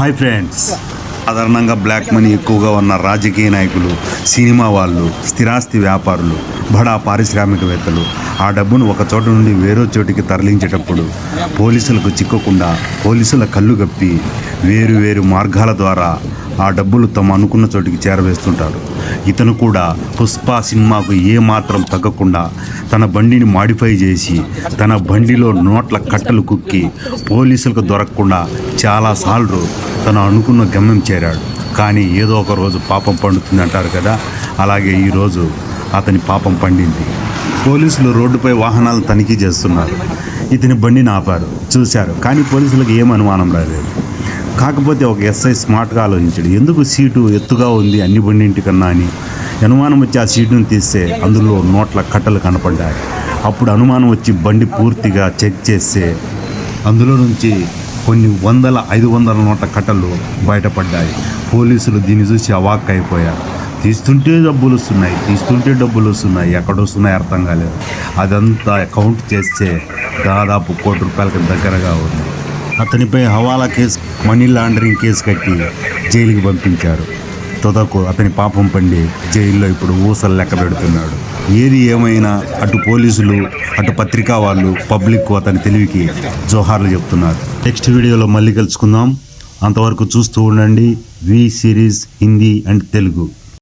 Hi friends. సాధారణంగా black money ఎక్కువగా ఉన్న రాజకీయ నాయకులు సినిమా వాళ్ళు స్థిరాస్తి వ్యాపారులు బడా పారిశ్రామికవేత్తలు ఆ డబ్బును ఒక చోట నుండి వేరే చోటికి తరలించేటప్పుడు పోలీసులకు చిక్కకుండా పోలీసుల కళ్ళు గప్పి వేరు వేరు మార్గాల ద్వారా ఆ డబ్బులు తమ అనుకున్న చోటికి చేరవేస్తుంటాడు ఇతను కూడా పుష్ప సినిమాకు ఏమాత్రం తగ్గకుండా తన బండిని మాడిఫై చేసి తన బండిలో నోట్ల కట్టలు కుక్కి పోలీసులకు దొరకకుండా చాలాసార్లు తను అనుకున్న గమ్యం చేరాడు. కానీ ఏదో ఒక రోజు పాపం పండుతుంది అంటారు కదా? అలాగే ఈరోజు అతని పాపం పండింది. పోలీసులు రోడ్డుపై వాహనాలు తనిఖీ చేస్తున్నారు. ఇతని బండిని ఆపారు. చూశారు. కానీ పోలీసులకు ఏం అనుమానం రాలేదు. కాకపోతే ఒక ఎస్ఐ స్మార్ట్గా ఆలోచించాడు. ఎందుకు సీటు ఎత్తుగా ఉంది అన్ని బండింటికన్నా అని? అనుమానం వచ్చి ఆ సీటును తీస్తే అందులో నోట్ల కట్టలు కనపడ్డాయి. అప్పుడు అనుమానం వచ్చి బండి పూర్తిగా చెక్ చేస్తే అందులో నుంచి కొన్ని వందల ఐదు వందల నోట్ల కట్టలు బయటపడ్డాయి. పోలీసులు దీన్ని చూసి అవాక్ అయిపోయారు. తీస్తుంటే డబ్బులు వస్తున్నాయి తీస్తుంటే డబ్బులు వస్తున్నాయి ఎక్కడ వస్తున్నాయి అర్థం కాలేదు. అదంతా కౌంట్ చేస్తే దాదాపు కోటి రూపాయలకి దగ్గరగా ఉంది. అతనిపై hawala case money laundering case కట్టి జైలుకి పంపించారు. తుదకు అతని పాపం పండి జైల్లో ఇప్పుడు ఊసలు లెక్క పెడుతున్నాడు. ఏది ఏమైనా అటు పోలీసులు అటు పత్రికా వాళ్ళు పబ్లిక్ అతని తెలివికి జోహార్లు చెప్తున్నారు. నెక్స్ట్ వీడియోలో మళ్ళీ కలుసుకుందాం. అంతవరకు చూస్తూ ఉండండి. V series Hindi and Telugu.